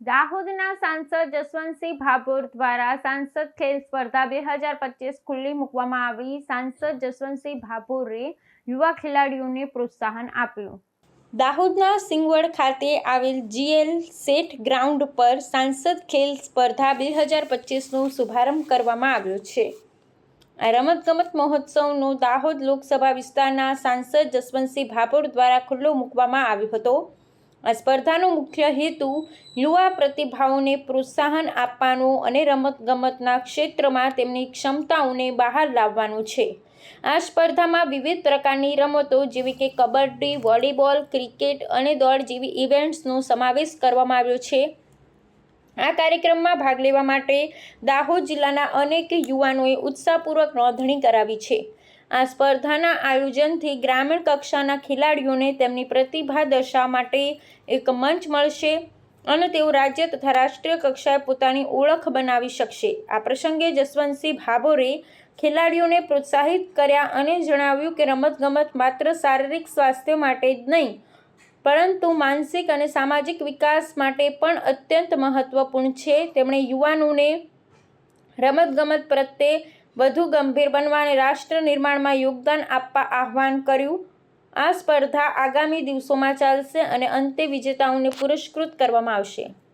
દાહોદના સાંસદ જસવંતસિંહ ભાભોર દ્વારા સાંસદ ખેલ સ્પર્ધા બે હજાર પચીસ ખુલ્લી મૂકવામાં આવી. સાંસદ જસવંતસિંહ ભાભોરે યુવા ખેલાડીઓને પ્રોત્સાહન આપ્યું. દાહોદના સિંગવડ ખાતે આવેલ જીએલ સેટ ગ્રાઉન્ડ પર સાંસદ ખેલ સ્પર્ધા બે હજાર પચીસનો શુભારંભ કરવામાં આવ્યો છે. આ રમતગમત મહોત્સવનો દાહોદ લોકસભા વિસ્તારના સાંસદ જસવંતસિંહ ભાભોર દ્વારા ખુલ્લો મૂકવામાં આવ્યો હતો. આ સ્પર્ધાનો મુખ્ય હેતુ યુવા પ્રતિભાઓને પ્રોત્સાહન આપવાનો અને રમતગમતના ક્ષેત્રમાં તેમની ક્ષમતાઓને બહાર લાવવાનો છે. આ સ્પર્ધામાં વિવિધ પ્રકારની રમતો જેવી કે કબડ્ડી, વોલીબોલ, ક્રિકેટ અને દોડ જેવી ઇવેન્ટ્સનો સમાવેશ કરવામાં આવ્યો છે. આ કાર્યક્રમમાં ભાગ લેવા માટે દાહોદ જિલ્લાના અનેક યુવાનોએ ઉત્સાહપૂર્વક નોંધણી કરાવી છે. આ સ્પર્ધાના આયોજનથી ગ્રામીણ કક્ષાના ખેલાડીઓને તેમની પ્રતિભા દર્શાવવા માટે એક મંચ મળશે અને તેઓ રાજ્ય તથા રાષ્ટ્રીય કક્ષાએ પોતાની ઓળખ બનાવી શકશે. આ પ્રસંગે જસવંતસિંહ ભાભોરે ખેલાડીઓને પ્રોત્સાહિત કર્યા અને જણાવ્યું કે રમતગમત માત્ર શારીરિક સ્વાસ્થ્ય માટે જ નહીં, પરંતુ માનસિક અને સામાજિક વિકાસ માટે પણ અત્યંત મહત્વપૂર્ણ છે. તેમણે યુવાનોને રમતગમત પ્રત્યે વધુ ગંભીર બનવા અને રાષ્ટ્ર નિર્માણમાં યોગદાન આપવા આહ્વાન કર્યું. આ સ્પર્ધા આગામી દિવસોમાં ચાલશે અને અંતે વિજેતાઓને પુરસ્કૃત કરવામાં આવશે.